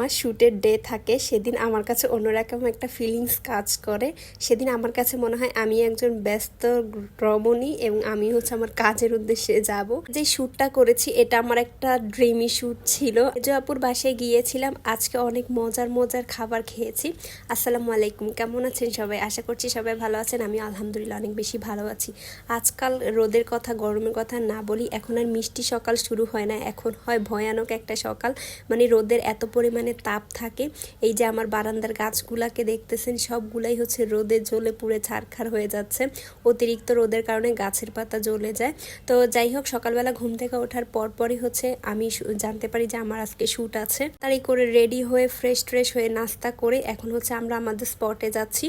আমার শ্যুটের ডে থাকে, সেদিন আমার কাছে অন্যরকম একটা ফিলিংস কাজ করে। সেদিন আমার কাছে মনে হয় আমি একজন ব্যস্ত রমণী এবং আমি হচ্ছে আমার কাজের উদ্দেশ্যে যাব। যে শ্যুটটা করেছি, এটা আমার একটা ড্রিমি শ্যুট ছিল। জয়াপুর বাসায় গিয়েছিলাম, আজকে অনেক মজার মজার খাবার খেয়েছি। আসসালামু আলাইকুম, কেমন আছেন সবাই? আশা করছি সবাই ভালো আছেন আমি আলহামদুলিল্লাহ অনেক বেশি ভালো আছি। আজকাল রোদের কথা, গরমের কথা না বলি, এখন আর মিষ্টি সকাল শুরু হয় না, এখন হয় ভয়ানক একটা সকাল। মানে রোদের এত পরিমাণে তাপ থাকে। এই যে আমার বারান্দার গাছগুলাকে দেখতেছেন, সবগুলাই হচ্ছে রোদে জ্বলে পুড়ে ছারখার হয়ে যাচ্ছে। অতিরিক্ত রোদের কারণে গাছের পাতা জ্বলে যায়। তো যাই হোক, সকালবেলা ঘুম থেকে ওঠার পরপরই হচ্ছে আমি জানতে পারি যে আমার আজকে শ্যুট আছে। তাই করে রেডি হয়ে ফ্রেশ ট্রেশ হয়ে নাস্তা করে এখন হচ্ছে আমরা আমাদের স্পটে যাচ্ছি।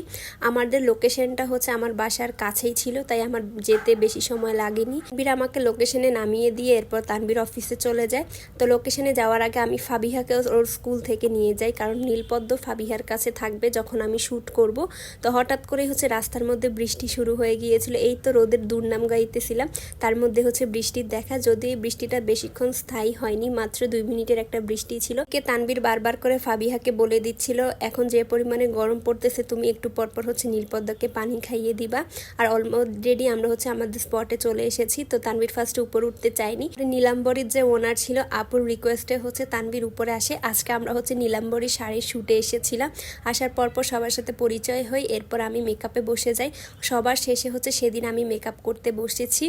আমাদের লোকেশনটা হচ্ছে আমার বাসার কাছেই ছিল, তাই আমার যেতে বেশি সময় লাগেনি। বীর আমাকে লোকেশনে নামিয়ে দিয়ে এরপর তানবীর অফিসে চলে যায়। তো লোকেশনে যাওয়ার আগে আমি ফাবিহাকে ওর স্কুল থেকে নিয়ে যাই। কারণ নীলপদ্ম ফাবিহার কাছে থাকবে যখন আমি শ্যুট করব। তো হঠাৎ করে হচ্ছে রাস্তার মধ্যে বৃষ্টি শুরু হয়ে গিয়েছিল। এই তো রোদের দুর্নাম গাইতেছিলাম। তার মধ্যে হচ্ছে বৃষ্টির দেখা। যদি বৃষ্টিটা বেশিক্ষণ স্থায়ী হয়নি, মাত্র দুই মিনিটের একটা বৃষ্টি ছিল। কে তানবীর বারবার করে ফাবিহাকে বলে দিচ্ছিল, এখন যে পরিমাণে গরম পড়তেছে, তুমি একটু পরপর হচ্ছে নীলপদ্মকে পানি খাইয়ে দিবা। আর অলরেডি আমরা হচ্ছে আমাদের স্পটে চলে এসেছি। তো তানবীর ফার্স্টে উপরে উঠতে চাইনি। নীলাম্বরীর যে ওনার ছিল, আপুর রিকোয়েস্টে হচ্ছে তানবীর উপরে আসে। আজকে আমরা হচ্ছে নীলাম্বরী শাড়ির শুটে এসেছিলাম। আসার পরপর সবার সাথে পরিচয় হই, এরপর আমি মেকআপে বসে যাই। সবার শেষে হচ্ছে সেদিন আমি মেকআপ করতে বসেছি।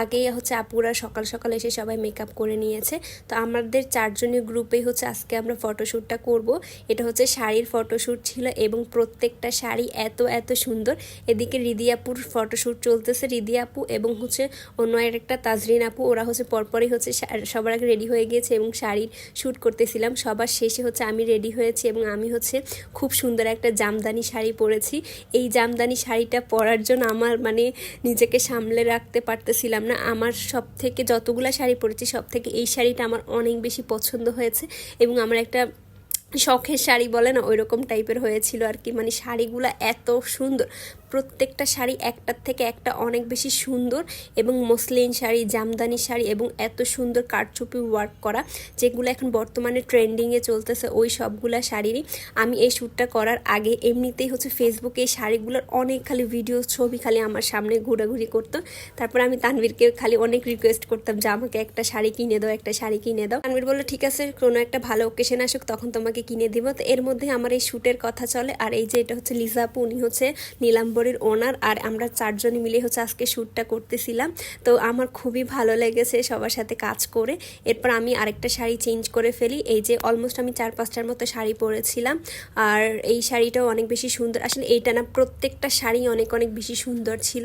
আগেই হচ্ছে আপুরা সকাল সকাল এসে সবাই মেকআপ করে নিয়েছে। তো আমাদের চারজনের গ্রুপেই হচ্ছে আজকে আমরা ফটোশ্যুটটা করব। এটা হচ্ছে শাড়ির ফটোশ্যুট ছিল এবং প্রত্যেকটা শাড়ি এত এত সুন্দর। এদিকে রিদি আপুর ফটোশ্যুট চলতেছে, রিদি আপু এবং হচ্ছে অন্য একটা তাজরিন আপু, ওরা হচ্ছে পরপরই হচ্ছে সবার আগে রেডি হয়ে গিয়েছে এবং শাড়ির শ্যুট করতেছিলাম। সবার শেষে হচ্ছে আমি রেডি হয়েছি এবং আমি হচ্ছে খুব সুন্দর একটা জামদানি শাড়ি পরেছি। এই জামদানি শাড়িটা পরার জন্য আমার মানে নিজেকে সামলে রাখতে পারতেছিলাম না। আমার সব থেকে যতগুলো শাড়ি পরেছি সব থেকে এই শাড়িটা আমার অনেক বেশি পছন্দ হয়েছে এবং আমার একটা শখের শাড়ি বলে না ওই রকম টাইপের হয়েছিল আর কি। মানে শাড়িগুলো এত সুন্দর প্রত্যেকটা শাড়ি একটার থেকে একটা অনেক বেশি সুন্দর এবং মসলিন শাড়ি, জামদানি শাড়ি এবং এত সুন্দর কারচুপি ওয়ার্ক করা, যেগুলো এখন বর্তমানে ট্রেন্ডিংয়ে চলতেছে ওই সবগুলা শাড়িরই। আমি এই শ্যুটটা করার আগে এমনিতেই হচ্ছে ফেসবুকে এই শাড়িগুলোর অনেক খালি ভিডিও ছবি খালি আমার সামনে ঘোরাঘুরি করতো। তারপর আমি তানভীরকে খালি অনেক রিকোয়েস্ট করতাম যে, আমাকে একটা শাড়ি কিনে দাও, একটা শাড়ি কিনে দাও। তানভীর বলল, ঠিক আছে, কোনো একটা ভালো ওকেশন আসুক, তখন তোমাকে কিনে দিব। তো এর মধ্যে আমার এই শ্যুটের কথা চলে। আর এই যে এটা হচ্ছে লিজাপু উনি হচ্ছে নীলাম্বরীর ওনার আর আমরা চারজনে মিলে হচ্ছে আজকে শ্যুটটা করতেছিলাম। তো আমার খুবই ভালো লেগেছে সবার সাথে কাজ করে। এরপর আমি আরেকটা শাড়ি চেঞ্জ করে ফেলি। এই যে অলমোস্ট আমি চার পাঁচটার মতো শাড়ি পরেছিলাম। আর এই শাড়িটাও অনেক বেশি সুন্দর। আসলে এইটা না, প্রত্যেকটা শাড়ি অনেক অনেক বেশি সুন্দর ছিল।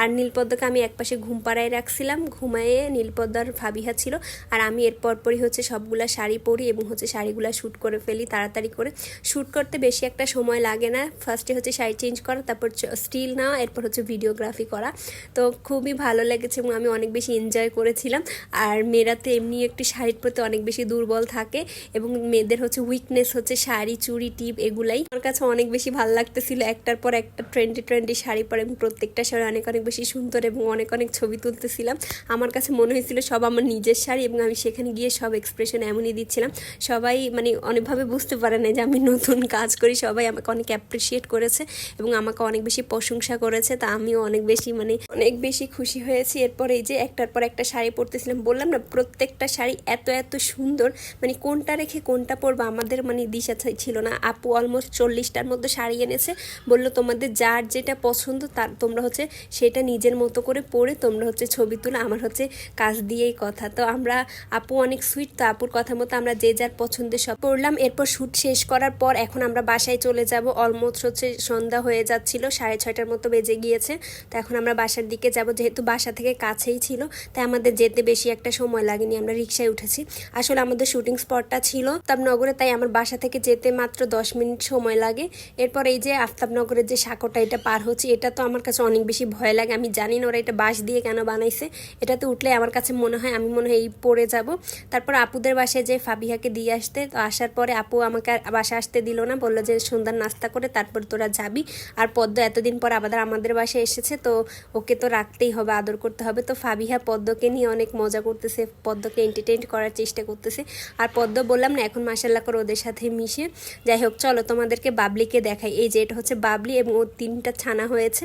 আর নীলপদ্মকে আমি একপাশে ঘুম পাড়ায় রাখছিলাম। ঘুমায়ে নীলপদ্মার ভাবিহা ছিল। আর আমি এর পরপরই হচ্ছে সবগুলা শাড়ি পরি এবং হচ্ছে শাড়িগুলা শ্যুট করে ফেলি তাড়াতাড়ি করে। শ্যুট করতে বেশি একটা সময় লাগে না। ফার্স্টে হচ্ছে শাড়ি চেঞ্জ করা, তারপর স্টিল নেওয়া এরপর হচ্ছে ভিডিওগ্রাফি করা। তো খুবই ভালো লেগেছে এবং আমি অনেক বেশি এনজয় করেছিলাম। আর মেয়েরা তো এমনি একটি শাড়ির প্রতি অনেক বেশি দুর্বল থাকে এবং মেয়েদের হচ্ছে উইকনেস হচ্ছে শাড়ি, চুড়ি, টিপ এগুলাই। আমার কাছে অনেক বেশি ভালো লাগতেছিল একটার পর একটা ট্রেন্ডি ট্রেন্ডি শাড়ি পরে এবং প্রত্যেকটা শাড়ি অনেক অনেক বেশি সুন্দর এবং অনেক অনেক ছবি তুলতেছিলাম। আমার কাছে মনে হয়েছিল সব আমার নিজের শাড়ি এবং আমি সেখানে গিয়ে সব এক্সপ্রেশন এমনই দিচ্ছিলাম। সবাই মানে অনেকভাবে বুঝতে পারে না যে আমি নতুন কাজ করি। সবাই আমাকে অনেক অ্যাপ্রিসিয়েট করেছে এবং আমাকে অনেক বেশি প্রশংসা করেছে, তা আমিও অনেক বেশি মানে অনেক বেশি খুশি হয়েছি। এরপর এই যে একটার পর একটা শাড়ি পরতেছিলাম, বললাম না প্রত্যেকটা শাড়ি এত এত সুন্দর মানে কোনটা রেখে কোনটা পরবো আমাদের মানে দিশা ছিল না। আপু অলমোস্ট চল্লিশটার মধ্যে শাড়ি এনেছে, বলল তোমাদের যার যেটা পছন্দ তার, তোমরা হচ্ছে সেটা নিজের মতো করে পরে তোমরা হচ্ছে ছবি তুলে, আমার হচ্ছে কাজ দিয়েই কথা। তো আমরা, আপু অনেক সুইট তো আপুর কথা মতো আমরা যে যার পছন্দের সব পড়লাম এরপর শ্যুট শেষ করার পর এখন আমরা বাসায় চলে যাব অলমোস্ট হচ্ছে সন্ধ্যা হয়ে যাচ্ছিল, সাড়ে ছয়টার মতো বেজে গিয়েছে। তো এখন আমরা বাসার দিকে যাব, যেহেতু বাসা থেকে কাছেই ছিল, তাই আমাদের যেতে বেশি একটা সময় লাগেনি, আমরা রিক্সায় উঠেছি। আসলে আমাদের শুটিং স্পটটা ছিল আফতাবনগরে, তাই আমার বাসা থেকে যেতে মাত্র দশ মিনিট সময় লাগে। এরপর এই যে আফতাবনগরের যে সাঁকোটা, এটা পার হচ্ছে, এটা তো আমার কাছে অনেক বেশি ভয় লাগে। আমি জানি না ওরা এটা বাঁশ দিয়ে কেন বানাইছে। এটাতে উঠলে আমার কাছে মনে হয়, আমি মনে হয় এই পড়ে যাব। তারপর আপুদের বাসায় যে ফাবিহাকে দিয়ে আসতে, তো আসার পরে আপু আমাকে বাসা আসতে দিল না, বলল যে সন্ধ্যার নাস্তা করে তারপর তোরা যাবি। আর পদ্ম এত এতদিন পর আবার আমাদের বাসায় এসেছে, তো ওকে তো রাখতেই হবে, আদর করতে হবে। তো ফাবিহা পদ্মকে নিয়ে অনেক মজা করতেছে, পদ্মকে এন্টারটেইন করার চেষ্টা করতেছে। আর পদ্ম বললাম না, এখন মাসাল্লাহ করে ওদের সাথে মিশে। যাই হোক, চলো তোমাদেরকে বাবলিকে দেখাই। এই যে এটা হচ্ছে বাবলি এবং ওর তিনটা ছানা হয়েছে।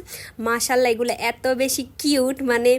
মাশাল্লাহ এগুলো এত বেশি কিউট মানে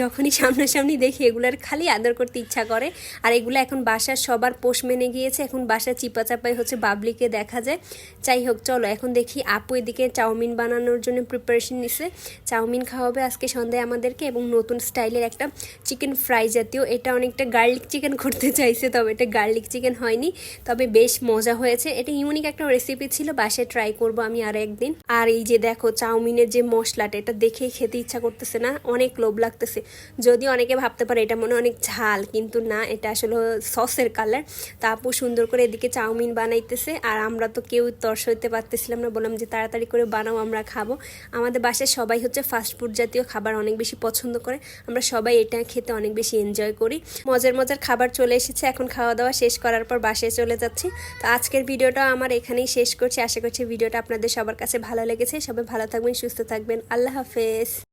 যখনই সামনাসামনি দেখি এগুলার খালি আদর করতে ইচ্ছা করে। আর এগুলো এখন বাসার সবার পোষ মেনে গিয়েছে, এখন বাসা চিপা চাপাই হচ্ছে বাবলিকে দেখা যায়। যাই হোক, চলো এখন দেখি আপু এদিকে চাউমিন বানানোর জন্য প্রিপারেশন নিছে। চাউমিন খাওয়াবে আজকে সন্ধ্যায় আমাদেরকে এবং নতুন স্টাইলের একটা চিকেন ফ্রাই জাতীয়। এটা অনেকটা গার্লিক চিকেন করতে চাইছে, তবে এটা গার্লিক চিকেন হয়নি, তবে বেশ মজা হয়েছে। এটা ইউনিক একটা রেসিপি ছিল, বাসায় ট্রাই করব আমি আর একদিন। আর এই যে দেখো, চাউমিনের যে মশলাটা, এটা দেখেই খেতে ইচ্ছা করতেছে না, অনেক লোভ লাগতেছে। যদি অনেকে ভাবতে পারে এটা মনে অনেক ঝাল, কিন্তু না, এটা আসলে সসের কালার তা আপু সুন্দর করে এদিকে চাউমিন বানাইতেছে, আর আমরা তো কেউ তর্স হইতে পারতেছিলাম না, বললাম যে তাড়াতাড়ি করে বানাও, আমরা খাব। আমাদের বাসায় সবাই হচ্ছে ফাস্টফুড জাতীয় খাবার অনেক বেশি পছন্দ করে। আমরা সবাই এটা খেতে অনেক বেশি এনজয় করি। মজার মজার খাবার চলে এসেছে, এখন খাওয়া দাওয়া শেষ করার পর বাসায় চলে যাচ্ছি। তো আজকের ভিডিওটা আমার এখানেই শেষ করছি। আশা করছি ভিডিওটা আপনাদের সবার কাছে ভালো লেগেছে। সবাই ভালো থাকবেন, সুস্থ থাকবেন। আল্লাহ হাফেজ।